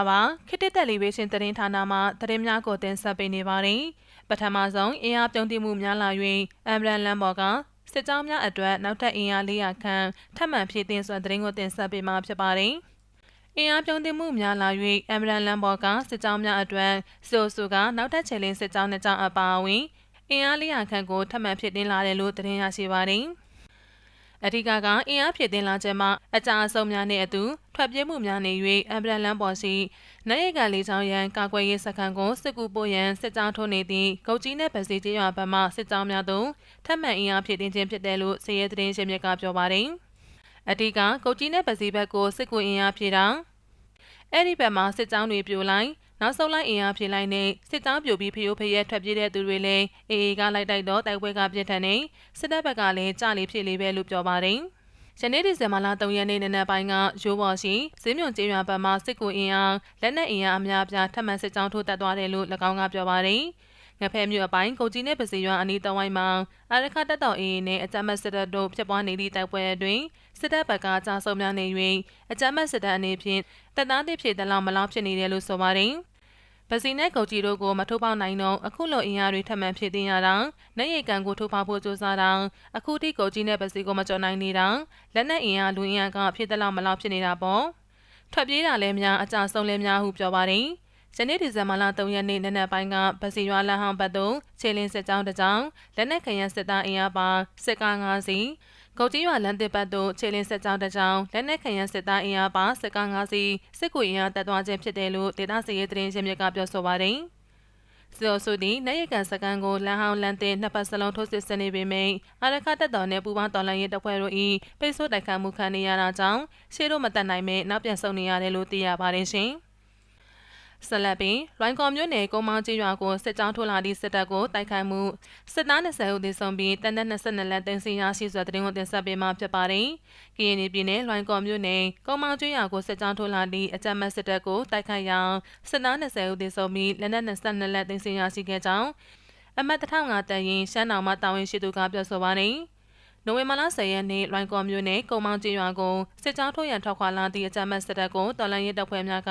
္ဂလာပါခေတ်တက်တယ်လီဗေးရှင်းသတင်းဌာနမှသတင်းများကိုတင်ဆက်ပေးနေပါတယ်ပထမဆုံးအင်အားပြုံးတိမှုများလာ၍အမ်ဘရန်လန်ဘော်ကစစ်ကြောင်းများအတွက်နောက်ထပ်အင်အား400ခန့်ထပ်မံဖြည့်တင်းစွာသတင်းကိုတင်ဆက်ပေးမှာဖြစ်ပါတယ်အင်အားပြုံးတင်မှုများလာ၍အမ်ဘရန်လန်ဘော်ကစစ်ကြောင်းများအတွက်ဆိုဆူကနောက်ထပ်ခြေလင်းစစ်ကြောင်းနှစ်ကြောင်းအပါအဝင်အင်အား400ခန့်ကိုထပ်မံဖြည့်တင်းလာတယ်လို့သတင်းရရှိပါတယ်။ အဓိကကအင်အားဖြည့်တင်လာခြင်းမှာအကြအဆုံးများနဲ့အတူထွက်ပြေးမှုများနေ၍အမ်ဘရန်လန်ပေါ်ရှိနိုင်ရကလေးချောင်းရန်ကာကွယ်ရေးစခန်းကိုစစ်ကူပို့ရန်စစ်ကြောင်းထိုးနေသည့်ဂုတ်ကြီးနဲ့ဗစီကျေးရွာဘက်မှစစ်ကြောင်းများသို့ထပ်မံအင်အားဖြည့်တင်ခြင်းဖြစ်တယ်လို့စီရဲသတင်းရှင်မြစ်ကပြောပါတယ်။အဓိကဂုတ်ကြီးနဲ့ဗစီဘက်ကိုစစ်ကူအင်အားဖြည့်တာအဲ့ဒီဘက်မှာစစ်ကြောင်းတွေပြိုလိုက် နောက်ဆုံးလိုက်အင်အားဖြည့်လိုက်နေစစ်ကြောင်းပြိုပြီးဖျိုးဖျက်ထွက်ပြေးတဲ့သူတွေလည်းအေအေကလိုက်တိုက်တော့တိုက်ပွဲကပြစ်ထန်နေစစ်တပ်ဘက်ကလည်းကြလေဖြစ်လေပဲလို့ပြောပါတယ်။ယနေ့ဒီဇင်ဘာလ3ရက်နေ့နံနက်ပိုင်းကရိုးပေါ်ရှိဇင်းမြုံကျေးရွာဘက်မှစစ်ကူအင်အားလက်နက်အင်အားအများအပြားထပ်မံစစ်ကြောင်းထိုးတက်သွားတယ်လို့၎င်းကပြောပါတယ်။ငဖဲမြို့အပိုင်းကိုကြီးနဲ့ပစီရွာအနီးတဝိုင်းမှာအရခတက်တော်အေးနဲ့အကြမ်းမစစ်တပ်တို့ဖြစ်ပွားနေသည့်တိုက်ပွဲအတွင်းစစ်တပ်ဘက်ကကြာဆုံးများနေ၍အကြမ်းမစစ်တပ်အနေဖြင့်တပ်သားတစ်ဖြည့်တလောက်မလောက်ဖြစ်နေတယ်လို့ဆိုပါတယ်။ ဗစီနဲ့ကုတ်ကြီးတို့ကိုမထိုးပေါက်နိုင်တော့အခုလိုအင်အားတွေထပ်မံဖြည့်တင်းရတာနေရိတ်ကန်ကိုထိုးပေါက်ဖို့ကြိုးစားတာအခုထိကုတ်ကြီးနဲ့ဗစီကိုမကြော်နိုင်နေတာလက်နက်အင်အားလူအင်အားကဖြည့်သလောက်မလောက်ဖြစ်နေတာပေါ့ထွက်ပြေးတာလည်းများအကြဆုံးလည်းများဟုပြောပါတယ်ယနေ့ဒီဇင်ဘာလ3ရက်နေ့နနက်ပိုင်းကဗစီရွာလဟောင်းဘတ်သို့ခြေလင်းစစ်ကြောင်းတစ်ကြောင်းလက်နက်ခရမ်းစစ်သားအင်အားပါစစ်ကား9စီး ဂုတ်ကြီးရွာလမ်းတစ်ပတ်သို့ခြေလင်းစစ်ကြောင်းတစ်ကြောင်းလက်နက်ခံရန်စစ်သားအင်အားပါစစ်ကား၅စီးစစ်ကူအင်အားတက်သွားခြင်းဖြစ်တယ်လို့ဒေသစီရေးသတင်းရင်းမြစ်ကပြောဆိုပါတယ်။စီအိုဆိုသည်နိုင်ရကန်စကန်ကိုလမ်းဟောင်းလမ်းတင်နှစ်ပတ်စလုံးထိုးစစ်ဆင်နေပေမယ့်အာရခတက်တော်နဲ့ပူပေါင်းတော်လှန်ရေးတပ်ဖွဲ့တို့၏ပိတ်ဆို့တိုက်ခိုက်မှုခံနေရတာကြောင့်ရှေ့တို့မတက်နိုင်မဲ့နောက်ပြန်ဆုတ်နေရတယ်လို့သိရပါတယ်ရှင်။ ဆက်လက်ပြီးလွိုင်ကော်မြို့နယ်ကုန်းမောင်းကျေးရွာကိုစစ်ကြောင်းထိုးလာသည့်စစ်တပ်ကိုတိုက်ခိုက်မှုစစ်သား20ဦးသေဆုံးပြီးတနက်22လက်တင်စီရရှိစွာတရင်ကိုတင်ဆက်ပေးမှာဖြစ်ပါတယ်။ကရင်ပြည်နယ်လွိုင်ကော်မြို့နယ်ကုန်းမောင်းကျေးရွာကိုစစ်ကြောင်းထိုးလာသည့်အကြမ်းမဲ့စစ်တပ်ကိုတိုက်ခိုက်ရာစစ်သား20ဦးသေဆုံးပြီးလက်နက်22လက်တင်စီရရှိခဲ့ကြောင်းအမတ်1500တန်ရင်ရှမ်းတောင်မှတာဝန်ရှိသူကပြောဆိုပါတယ်။ နိုဝင်ဘာလ10ရက်နေ့လွိုင်ကော်မြို့နယ်ကုံမောင်းကျေးရွာကိုစစ်ကြောင်းထုတ်ရန်ထောက်ခွာလာသည့်အကြမ်းဖက်စစ်တပ်ကိုတော်လှန်ရေးတပ်ဖွဲ့များက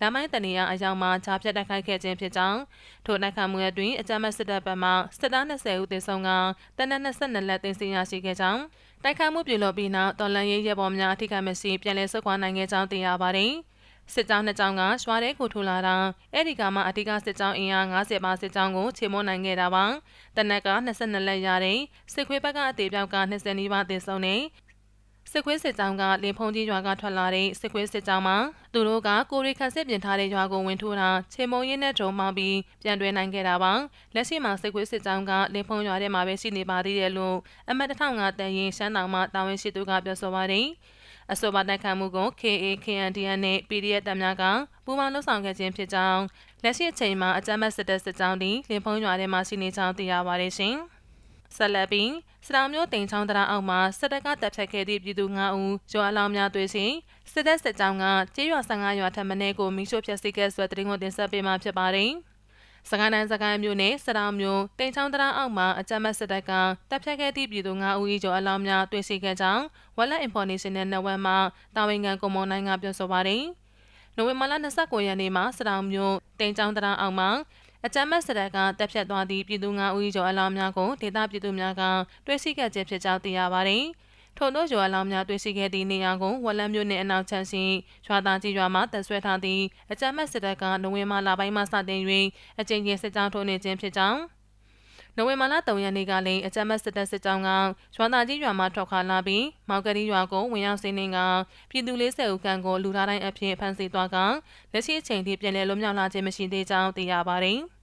လမ်းမိုင်းတနေရအရောက်မှချားဖြတ်တိုက်ခိုက်ခဲ့ခြင်းဖြစ်ကြောင်းထိုတိုက်ခိုက်မှုအတွင်းအကြမ်းဖက်စစ်တပ်ဘက်မှစစ်သား20ဦးသေဆုံးကတနက်22လက်တင်စီရရှိခဲ့ကြောင်းတိုက်ခိုက်မှုပြုလုပ်ပြီးနောက်တော်လှန်ရေးရဲဘော်များအထိခိုက်မရှိပြန်လည်ဆုတ်ခွာနိုင်ခဲ့ကြောင်းသိရပါတယ်။ စစ်ကြောင်းနှစ်ကြောင်းကရွာထဲကိုထိုးလာတာအဲ့ဒီကမှအဓိကစစ်ကြောင်းအင်အား90ပါစစ်ကြောင်းကိုချေမွန်းနိုင်ခဲ့တာပါတနက်က22လက်ရတဲ့စစ်ခွေးဘက်ကအသေးပြောက်က20နီးပါးတင်ဆုံးနေစစ်ခွေးစစ်ကြောင်းကလင်ဖုံကြီးရွာကထွက်လာတဲ့စစ်ခွေးစစ်ကြောင်းမှာသူတို့ကကိုရီခန့်စစ်ပြင်ထားတဲ့ရွာကိုဝင်ထိုးတာချေမုံရင်းနဲ့ဒုံမှပြီးပြန်တွဲနိုင်ခဲ့တာပါလက်ရှိမှာစစ်ခွေးစစ်ကြောင်းကလင်ဖုံရွာထဲမှာပဲရှိနေပါသေးတယ်လို့အမတ်1005တန်ရင်ရှမ်းတောင်မှတာဝန်ရှိသူကပြောဆိုပါတယ် အဆိုပါတိုက်ခိုက်မှုကို KA KNDN နဲ့ PDF တပ်များကပူးပေါင်းလှုပ်ဆောင်ခဲ့ခြင်းဖြစ်ကြောင်းလက်ရှိအချိန်မှာအကြမ်းဖက်စစ်တပ်စစ်ကြောင်းသည်လင်ဖုံးရွာထဲမှာရှိနေကြောင်းသိရပါတယ်ရှင်။ဆက်လက်ပြီးစတောင်မျိုးတင်ချောင်းတရာအောက်မှာစစ်တပ်ကတပ်ဖြတ်ခဲ့သည့်ပြည်သူ9ဦးရောအလောင်းများတွေ့ရှိစစ်တပ်စစ်ကြောင်းကကျေးရွာ15ရွာထပ်မံကိုမိရှို့ဖျက်ဆီးခဲ့ဆွဲတရင်ကိုတင်ဆက်ပေးမှာဖြစ်ပါတယ်။ စကိုင်းတိုင်းစကိုင်းမြို့နယ်စတောင်မြို့တိန်ချောင်းတရာအောက်မှာအကြမ်းမဲ့စစ်တပ်ကတပ်ဖြတ်ခဲ့သည့်ပြည်သူ9ဦး၏ကျော်အလောင်းများတွေ့ရှိခဲ့ကြောင်း Wallet Informational Network မှတာဝန်ခံကွန်မွန်နိုင်ကပြောဆိုပါတယ်။နိုဝင်ဘာလ29ရက်နေ့မှာစတောင်မြို့တိန်ချောင်းတရာအောက်မှာအကြမ်းမဲ့စစ်တပ်ကတပ်ဖြတ်သွားသည့်ပြည်သူ9ဦး၏ကျော်အလောင်းများကိုဒေသပြည်သူများကတွေ့ရှိခဲ့ခြင်းဖြစ်ကြောင်းသိရပါတယ်။ ထို့သောရွာလောင်များတွေ့ရှိခဲ့သည့်နေရာကိုဝက်လန်းမြို့နယ်အနောက်ချမ်းရှိရွာသားကြီးရွာမှတပ်ဆွဲထားသည့်အကြမ်းဖက်စစ်တပ်ကနိုဝင်ဘာလပိုင်းမှစတင်၍အကြိမ်ကြိမ်စစ်ကြောင်းထိုးနေခြင်းဖြစ်ကြောင်းနိုဝင်ဘာလ3ရက်နေ့ကလည်းအကြမ်းဖက်စစ်တပ်စစ်ကြောင်းကရွာသားကြီးရွာမှထွက်ခွာလာပြီးမောက်ကလေးရွာကိုဝင်ရောက်စီးနှင်ကပြည်သူ40ဦးခန့်ကိုလူထားတိုင်းအဖြစ်ဖမ်းဆီးသွားကလက်ရှိအချိန်ထိပြည်내လွတ်မြောက်လာခြင်းမရှိသေးကြောင်းသိရပါတယ်။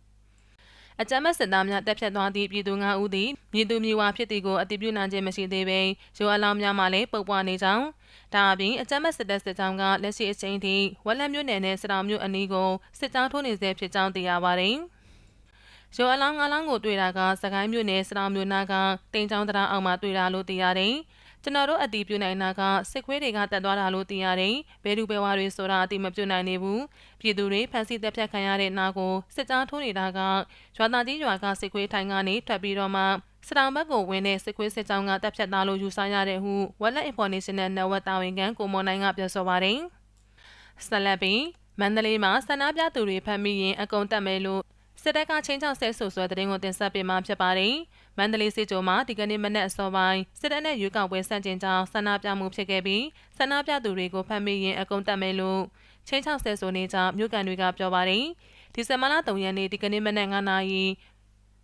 အကြမ်းမဲ့စစ်သားများတပ်ဖြတ်သွားသည့်ပြည်သူ၅ဦးသည်မြေသူမြေဝါဖြစ်သည်ကိုအတည်ပြုနိုင်ခြင်းမရှိသေးပေရိုအလောင်းများမှလည်းပုတ်ပွားနေကြောင်းဒါအပြင်အကြမ်းမဲ့စစ်တပ်စစ်ကြောင်းကလက်ရှိအချိန်ထိဝက်လက်မြို့နယ်နဲ့စတောင်မြို့အနီးကိုစစ်ကြောင်းထိုးနေဆဲဖြစ်ကြောင်းသိရပါတယ်။ရိုအလောင်း၅လောင်းကိုတွေ့တာကစကိုင်းမြို့နယ်စတောင်မြို့နာကတိန်ချောင်းတရားအောက်မှာတွေ့တာလို့သိရတယ်။ ကျွန်တော်တို့အတီးပြုနိုင်တာကစစ်ခွေးတွေကတက်သွားတာလို့သိရတယ်။ဘဲလူဘဲဝါတွေဆိုတာအတီးမပြုနိုင်နေဘူး။ပြည်သူတွေဖမ်းဆီးတပ်ဖြတ်ခံရတဲ့နာကိုစစ်ကြောင်းထိုးနေတာကရွာသားကြီးရွာကစစ်ခွေးထိုင်ကနေထွက်ပြီးတော့မှစတောင်ဘက်ကိုဝင်တဲ့စစ်ခွေးစစ်ကြောင်းကတပ်ဖြတ်သားလို့ယူဆရတဲ့ဟု Wallet Informational Network တာဝန်ခံကိုမော်နိုင်ကပြောဆိုပါတယ်။ဆက်လက်ပြီးမန္တလေးမှာဆန္ဒပြသူတွေဖမ်းမိရင်အကုန်တက်မယ်လို့ စစ်တပ်ကချင်းချောက်ဆဲဆိုဆွဲတဲ့တင်ကိုတင်ဆက်ပေးမှာဖြစ်ပါတယ်။မန္တလေးစစ်ကြောမှာဒီကနေ့မနက်အစောပိုင်းစစ်တပ်နဲ့ရွေးကောက်ပွဲဆန့်ကျင်ကြောင်းဆန္ဒပြမှုဖြစ်ခဲ့ပြီးဆန္ဒပြသူတွေကိုဖမ်းမိရင်အကုန်တက်မယ်လို့ချင်းချောက်ဆဲဆိုနေကြောင်းမြို့ကန်တွေကပြောပါတယ်။ဒီဇင်ဘာလ3ရက်နေ့ဒီကနေ့မနက်9နာရီ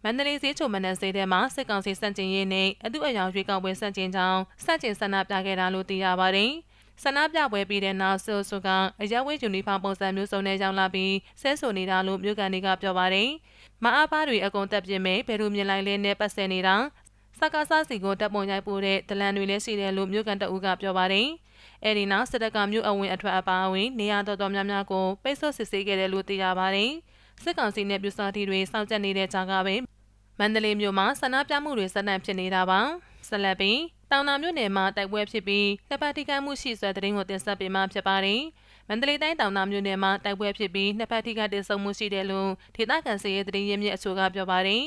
မန္တလေးဈေးချုံမနက်ဈေးထဲမှာစစ်ကောင်စီစန့်ကျင်ရေးနဲ့အတူအယောင်ရွေးကောက်ပွဲစန့်ကျင်ကြောင်းစန့်ကျင်ဆန္ဒပြခဲ့တာလို့သိရပါတယ်။ ဆန္ဒပြပွဲပြီးတဲ့နောက်ဆိုဆိုကအရက်ဝဲယူနီဖောင်းပုံစံမျိုးစုံနဲ့ရောက်လာပြီးဆဲဆိုနေတာလို့မြို့ကန်တွေကပြောပါတယ်။မအားပါတွေအကုန်တက်ပြင်းမဲ့ဘယ်လိုမြင်လိုက်လဲနဲ့ပတ်စဲနေတာစကားစားစီကိုတပ်ပုံရိုက်ပို့တဲ့ဒလန်တွေလည်းရှိတယ်လို့မြို့ကန်တအူးကပြောပါတယ်။အဲဒီနောက်စစ်တပ်ကမြို့အဝင်အထွက်အပါအဝင်နေရာတော်တော်များများကိုပိတ်ဆို့စစ်ဆေးခဲ့တယ်လို့သိရပါတယ်။စစ်ကောင်စီနဲ့ပြူစာတီတွေစောင့်ကြပ်နေတဲ့ကြားကပဲမန္တလေးမြို့မှာဆန္ဒပြမှုတွေဆက်နံဖြစ်နေတာပါဆက်လက်ပြီး တောင်တာမြို့နယ်မှာတိုက်ပွဲဖြစ်ပြီးနှစ်ပတ်ထိခိုက်မှုရှိဆွဲတဲ့ရင်ကိုတင်ဆက်ပေးမှဖြစ်ပါတယ်မန္တလေးတိုင်းတောင်တာမြို့နယ်မှာတိုက်ပွဲဖြစ်ပြီးနှစ်ပတ်ထိခိုက်တဲ့ဆုံမှုရှိတယ်လို့ဒေသခံစီရဲ့တရင်ရင်းမြစ်အဆိုကပြောပါတယ်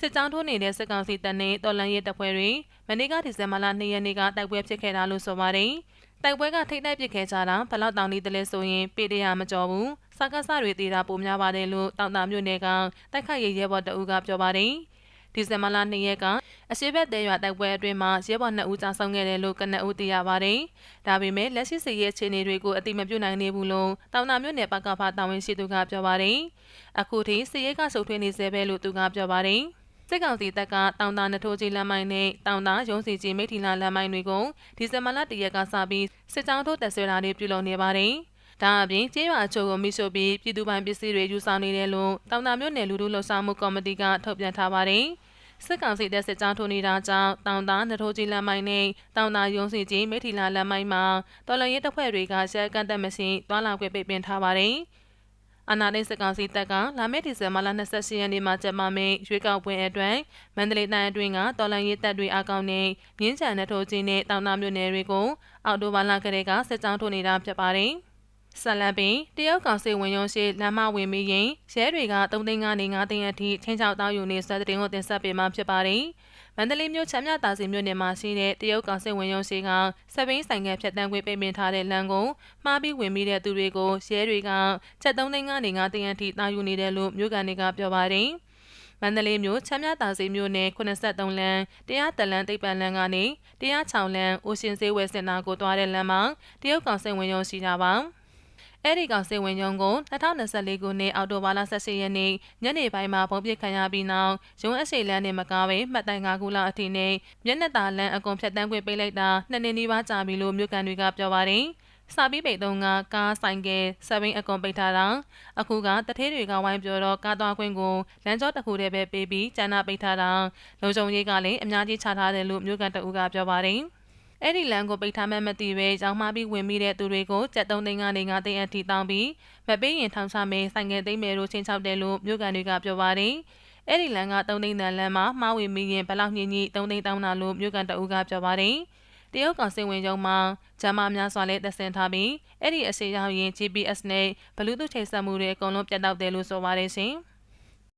စစ်ကြောင်းထိုးနေတဲ့စစ်ကောင်စီတပ်နဲ့တော်လန်ရဲတပ်ဖွဲ့တွေမနေ့ကဒီဇင်ဘာလ2ရက်နေ့ကတိုက်ပွဲဖြစ်ခဲ့တာလို့ဆိုပါတယ်တိုက်ပွဲကထိတ်တိုက်ပစ်ခဲ့ကြတာဘလောက်တောင်နေတယ်လဲဆိုရင်ပေတရာမကြော်ဘူးစကားစတွေတေးတာပိုများပါတယ်လို့တောင်တာမြို့နယ်ကတိုက်ခိုက်ရေးရဲဘော်တအူးကပြောပါတယ် ဒီဇင်ဘာလ2ရက်ကအရှိဘက်တဲရွာတိုက်ပွဲအတွင်းမှာရဲဘော်2ဦးကြာဆုံးခဲ့တယ်လို့ကနအူးသိရပါတယ်။ဒါပေမဲ့လက်ရှိစစ်ရေးအခြေအနေတွေကိုအတိမပြုနိုင်နေဘူးလို့တောင်တာမြို့နယ်ပကဖတာဝန်ရှိသူကပြောပါတယ်။အခုထိစစ်ရေးကဆုတ်ထွေးနေစေပဲလို့သူကပြောပါတယ်။စစ်ကောင်စီတပ်ကတောင်တာနထိုးကြီးလမ်းမိုင်းနဲ့တောင်တာရုံးစီကြီးမိထီလာလမ်းမိုင်းတွေကိုဒီဇင်ဘာလ၁ရက်ကစပြီးစစ်ကြောင်းထိုးတပ်ဆွဲတာတွေပြုလုပ်နေပါတယ်။ဒါအပြင်ကျေးရွာအချို့ကိုမိရှို့ပြီးပြည်သူပိုင်ပစ္စည်းတွေယူဆောင်နေတယ်လို့တောင်တာမြို့နယ်လူထုလှုပ်ရှားမှုကော်မတီကထုတ်ပြန်ထားပါတယ်။ စစ်ကောင်စီတပ်စစ်ကြောင်းထိုးနေတာကြောင့်တောင်သားနထိုးကြီးလမ်းမိုင်းနဲ့တောင်သားရုံးစီကြီးမိထီလာလမ်းမိုင်းမှာတော်လရင်တပ်ဖွဲ့တွေကရှယ်ကန်တက်မရှင်တွာလာခွင့်ပိတ်ပင်ထားပါတယ်။အနာဒိစစ်ကောင်စီတပ်ကလာမယ့်ဒီဇင်ဘာလ28ရက်နေ့မှာကျင်းပမယ့်ရွေးကောက်ပွဲအတွက်မန္တလေးတိုင်းအတွင်းကတော်လန်ရေးတပ်တွေအကောင့်နဲ့မြင်းချံနဲ့ထိုးချင်းနဲ့တောင်သားမြို့နယ်တွေကိုအော်တိုဘာလကလေးကစစ်ကြောင်းထိုးနေတာဖြစ်ပါတယ်။ ဆက်လက်ပြီးတရုတ်ကောင်စစ်ဝင်ရုံးရှိလမ်းမဝင်ပြီးရင်ရဲတွေက3သိန်းကနေ9သိန်းအထိချင်းချောက်တောင်းယူနေစတဲ့တင်ကိုတင်ဆက်ပေးမှာဖြစ်ပါတယ်။မန္တလေးမြို့ချမ်းမြသာစီမြို့နယ်မှာရှိတဲ့တရုတ်ကောင်စစ်ဝင်ရုံးရှိကစပိန်ဆိုင်ကဖြတ်တန်းခွင့်ပိတ်ပင်ထားတဲ့လမ်းကိုမှားပြီးဝင်ပြီးတဲ့သူတွေကိုရဲတွေကချက်3သိန်းကနေ9သိန်းအထိတောင်းယူနေတယ်လို့မြို့ကန်တွေကပြောပါတယ်။မန္တလေးမြို့ချမ်းမြသာစီမြို့နယ်83လမ်းတရားတလန်တိတ်ပန်လမ်းကနေတရား6လမ်းအိုရှင်စေးဝဲစင်တာကိုသွားတဲ့လမ်းမှာတရုတ်ကောင်စစ်ဝင်ရုံးရှိတာပါ။ အဲ့ဒီကောင်စေဝင်ရုံကို2024ခုနှစ်အောက်တိုဘာလ18ရက်နေ့ညနေပိုင်းမှာပုံပြစ်ခံရပြီးနောက်ရုံးအစိလန်းနဲ့မကားပဲမှတ်တိုင်၅ခုလောက်အထိနဲ့မျက်နှာသာလန်းအကုန်ဖြတ်တန်းခွင့်ပေးလိုက်တာနှစ်နှစ်နီးပါးကြာပြီလို့မြို့ကန်တွေကပြောပါတယ်စာပြီးပိတ်သုံးကကားဆိုင်ကယ်ဆပ်ဘင်းအကွန်ပိတ်ထားတာအခုကတထဲတွေကဝိုင်းပြောတော့ကားသွားခွင့်ကိုလမ်းကြောတစ်ခုတည်းပဲပေးပြီးကျန်နာပိတ်ထားတာလုံခြုံရေးကလည်းအများကြီးချထားတယ်လို့မြို့ကန်တအူးကပြောပါတယ် အဲ့ဒီလမ်းကိုပိတ်ထားမှမသိပဲရောင်းမပြီးဝင်ပြီးတဲ့သူတွေကိုကြက်သုံးသိန်းကနေ9သိန်းအထိတောင်းပြီးမပေးရင်ထောင်ချမယ်ဆိုင်ငယ်သိမ်းမယ်လို့ချင်းချောက်တယ်လို့မြို့ကန်တွေကပြောပါတယ်။အဲ့ဒီလမ်းက3သိန်းတန်လမ်းမှာမှားဝင်ပြီးရင်ဘလောက်ညင်ညိ3သိန်းတောင်းတာလို့မြို့ကန်တအူးကပြောပါတယ်။တရုတ်ကောင်စင်ဝင်ကြုံမှာဂျမားများစွာလည်းတက်ဆင်ထားပြီးအဲ့ဒီအစီအရောင်ရင် GPS နဲ့ဘလူးတူးချိတ်ဆက်မှုတွေအကုန်လုံးပြတ်တောက်တယ်လို့ဆိုပါတယ်ရှင်။